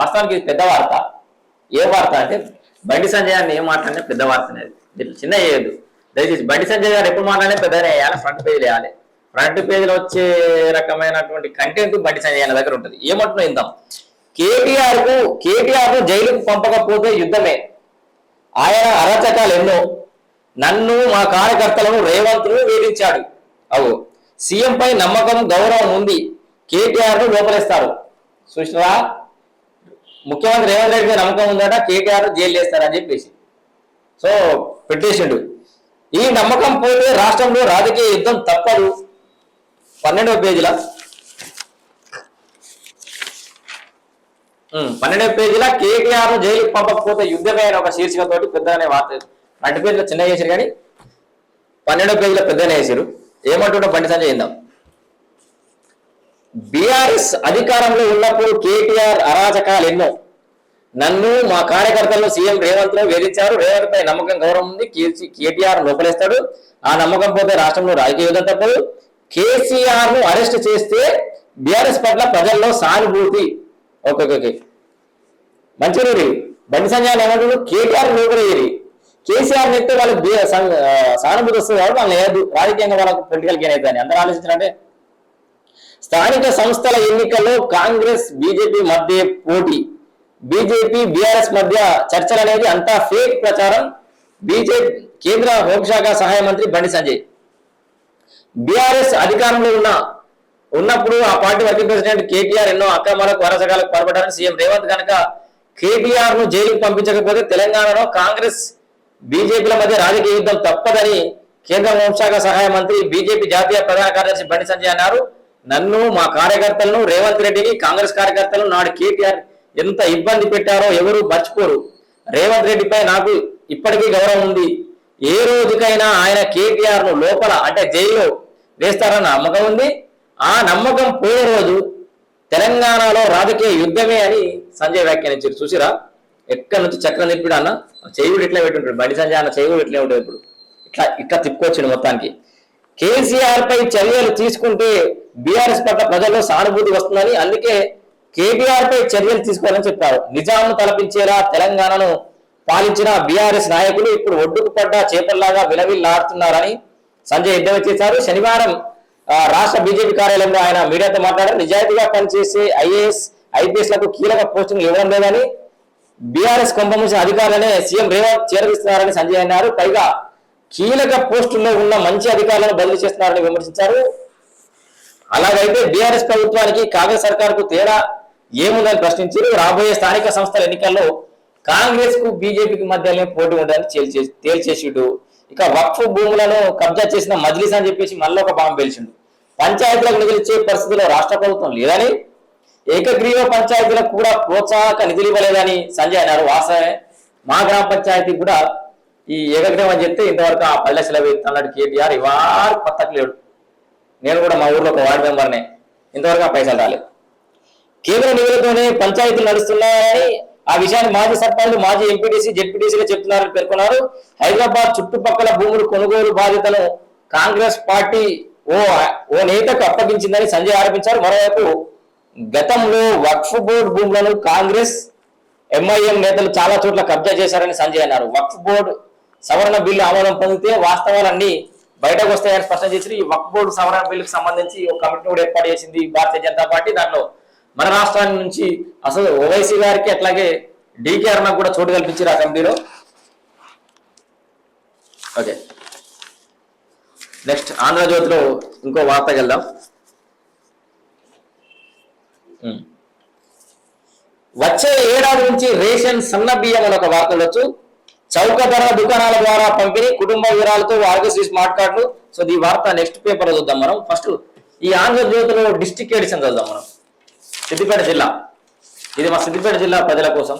వాస్తవానికి ఇది పెద్ద వార్త. ఏ వార్త అంటే బండి సంజయ్ గారిని ఏం మాట్లాడినా పెద్ద వార్త అనేది. చిన్న చేయదు దయచేసి బండి సంజయ్ గారు ఎప్పుడు మాట్లాడినా పెద్దనే వేయాలి ఫ్రంట్ పేజీలు వేయాలి. ఫ్రంట్ పేజీలో వచ్చే రకమైనటువంటి కంటెంట్ బండి సంజయ్ గారి దగ్గర ఉంటుంది. ఏమంటున్నా ఇందాం కేటీఆర్కు కేటీఆర్ను జైలుకు పంపకపోతే యుద్ధమే. ఆయన అరాచకాలు ఎన్నో. నన్ను మా కార్యకర్తలను రేవంత్ను వేధించాడు. అవు. సీఎం పై నమ్మకం గౌరవం ఉంది. కేటీఆర్ను లోపలేస్తారు. చూసినరా ముఖ్యమంత్రి రేవంత్ రెడ్డి మీద నమ్మకం ఉందట కేటీఆర్ జైలు చేస్తారని చెప్పేసి. సో పెట్టేసిండు. ఈ నమ్మకం పోతే రాష్ట్రంలో రాజకీయ యుద్ధం తప్పదు. పన్నెండవ పేజీల. పన్నెండవ పేజీల కేటీఆర్ జైలుకి పంపకపోతే యుద్ధమే అని ఒక శీర్షికతోటి పెద్దగానే వార్త రెండు పేజీలో చిన్న చేశారు కానీ పన్నెండవ పేజీలో పెద్దగానే వేసారు ఏమంటుండో బండి సంజయ్ ఇందాం బీఆర్ఎస్ అధికారంలో ఉన్నప్పుడు కేటీఆర్ అరాచకాలు ఎన్నో. నన్ను మా కార్యకర్తలను సీఎం రేవంత్లో వేధించారు. రేవంత్ పై నమ్మకం గౌరవం ఉంది. కేసీ- కేటీఆర్ లోపలేస్తాడు ఆ నమ్మకం పోతే రాష్ట్రంలో రాజకీయ యుద్ధం తప్పదు. కేసీఆర్ను అరెస్ట్ చేస్తే బీఆర్ఎస్ పట్ల ప్రజల్లో సానుభూతి. ఓకే ఓకే, మంచి రూరి బండి సంజయ్ ఏమంటారు కేటీఆర్ లోపలేరి కేసీఆర్ నెత్తే వాళ్ళకి సానుభూతి వస్తుంది కాబట్టి వాళ్ళు లేదు రాజకీయంగా వాళ్ళకు పొలిటికల్ గెయిన్ అవుతుంది అందరూ ఆలోచించారంటే స్థానిక సంస్థల ఎన్నికల్లో కాంగ్రెస్ బీజేపీ మధ్య పోటీ. బీజేపీ బీఆర్ఎస్ మధ్య చర్చలు అనేది అంతా ఫేక్ ప్రచారం. బీజేపీ కేంద్ర హోంశాఖ సహాయ మంత్రి బండి సంజయ్. బీఆర్ఎస్ అధికారంలో ఉన్న ఉన్నప్పుడు ఆ పార్టీ వర్కింగ్ ప్రెసిడెంట్ కేటీఆర్ ఎన్నో అక్రమాలకు వరసగాలకు పాల్పడ్డారని సీఎం రేవంత్ కనుక కేటీఆర్ను జైలుకు పంపించకపోతే తెలంగాణలో కాంగ్రెస్ బీజేపీల మధ్య రాజకీయ యుద్ధం తప్పదని కేంద్ర హోంశాఖ సహాయ మంత్రి బీజేపీ జాతీయ ప్రధాన కార్యదర్శి బండి సంజయ్ అన్నారు. నన్ను మా కార్యకర్తలను రేవంత్ రెడ్డిని కాంగ్రెస్ కార్యకర్తలను నాడు కేటీఆర్ ఎంత ఇబ్బంది పెట్టారో ఎవరు మర్చిపోరు. రేవంత్ రెడ్డిపై నాకు ఇప్పటికీ గౌరవం ఉంది. ఏ రోజుకైనా ఆయన కేటీఆర్ను లోపల అంటే జైల్లో వేస్తారన్న నమ్మకం ఉంది. ఆ నమ్మకం పోయే రోజు తెలంగాణలో రాజకీయ యుద్ధమే అని సంజయ్ వ్యాఖ్యానించారు. చూసిరా? ఎక్కడి నుంచి చక్రం తిప్పిడు అన్న? చెయ్యుడు ఇట్లా పెట్టుంటాడు. బండి సంజయ్ అన్న చెయ్యుడు ఇట్లే ఉంటుంది ఇప్పుడు ఇట్లా ఇట్లా తిప్పుకొచ్చాడు మొత్తానికి. కేసీఆర్ పై చర్యలు తీసుకుంటే బీఆర్ఎస్ పట్ల ప్రజల్లో సానుభూతి వస్తుందని అందుకే కేబీఆర్ పై చర్యలు తీసుకోవాలని చెప్పారు. నిజాంను తలపించేలా తెలంగాణను పాలించిన బీఆర్ఎస్ నాయకులు ఇప్పుడు ఒడ్డుకు పడ్డ చేపల్లాగా విలవిల్లాడుతున్నారని సంజయ్ ఎద్దేవా చేశారు. శనివారం ఆ, రాష్ట్ర బీజేపీ కార్యాలయంలో ఆయన మీడియాతో మాట్లాడారు. నిజాయితీగా పనిచేసే ఐఏఎస్ ఐపీఎస్లకు కీలక పోస్టింగ్ ఇవ్వడం లేదని బీఆర్ఎస్ కొంపమూసిన అధికారులనే సీఎం రేవంత్ చేరవిస్తున్నారని సంజయ్ అన్నారు. పైగా కీలక పోస్టుల్లో ఉన్న మంచి అధికారులను బదిలీ చేస్తున్నారని విమర్శించారు. అలాగైతే బీఆర్ఎస్ ప్రభుత్వానికి కాంగ్రెస్ సర్కార్కు తేడా ఏముందని ప్రశ్నించారు రాబోయే స్థానిక సంస్థల ఎన్నికల్లో కాంగ్రెస్కు బీజేపీకి మధ్యనే పోటీ ఉండాలని తేల్చే ఇక వక్ఫ్ భూములను కబ్జా చేసిన మజ్లిస్ అని చెప్పేసి మళ్ళీ ఒక బాంబు పేల్చిండు. పంచాయతీలకు నిధులు ఇచ్చే పరిస్థితిలో రాష్ట్ర ప్రభుత్వం లేదని ఏకగ్రీవ పంచాయతీలకు కూడా ప్రోత్సాహక నిధులు ఇవ్వలేదని సంజయ్ అన్నారు. వాస్తవమే మా గ్రామ పంచాయతీ కూడా ఈ ఏకగ్రీవం అని చెప్తే ఇంతవరకు ఆ పల్లె సెలవు అన్నాడు కేటీఆర్ ఇవారు కొత్తకు లేడు నేను కూడా మా ఊర్లో ఒక వార్డు మెంబర్నే. ఇంతవరకు ఆ పైసలు రాలేదు. కేంద్ర నిధులతోనే పంచాయతీలు నడుస్తున్నాయని ఆ విషయాన్ని మాజీ సర్పంచ్ మాజీ ఎంపీటీసీ జెడ్పీటీసీగా చెప్తున్నారని పేర్కొన్నారు. హైదరాబాద్ చుట్టుపక్కల భూములు కొనుగోలు బాధ్యతను కాంగ్రెస్ పార్టీ ఓ ఓ నేతకు అప్పగించిందని సంజయ్ ఆరోపించారు. మరోవైపు గతంలో వక్ఫ్ బోర్డు భూములను కాంగ్రెస్ ఎంఐఎం నేతలు చాలా చోట్ల కబ్జా చేశారని సంజయ్ అన్నారు. వక్ఫ్ బోర్డు సవరణ బిల్లు ఆమోదం పొందితే వాస్తవాలన్నీ బయటకు వస్తాయని స్పష్టం చేసి ఈ వక్ బోర్డు సవరణ బిల్లుకు సంబంధించి ఒక కమిటీ కూడా ఏర్పాటు చేసింది భారతీయ జనతా పార్టీ. దాంట్లో మన రాష్ట్రాన్ని నుంచి అసలు ఓవైసీ గారికి అట్లాగే డీకే అరుణకు కూడా చోటు కల్పించారు ఆ కమిటీలో. ఓకే. నెక్స్ట్ ఆంధ్రజ్యోతిలో ఇంకో వార్త వెళ్దాం. వచ్చే ఏడాది నుంచి రేషన్ సన్న బియ్యం అని ఒక వార్త ఉండొచ్చు. చౌక ధర దుకాణాల ద్వారా పంపిణీ కుటుంబ వివరాలతో ఆరోగ్యశ్రీ స్మార్ట్ కార్డులు. సో ఈ వార్త నెక్స్ట్ పేపర్ చూద్దాం మనం. ఫస్ట్ ఈ ఆంధ్రజ్యోతిలో డిస్టిక్ ఎడిషన్ చదువుదాం మనం. సిద్దిపేట జిల్లా. ఇది మా సిద్దిపేట జిల్లా ప్రజల కోసం.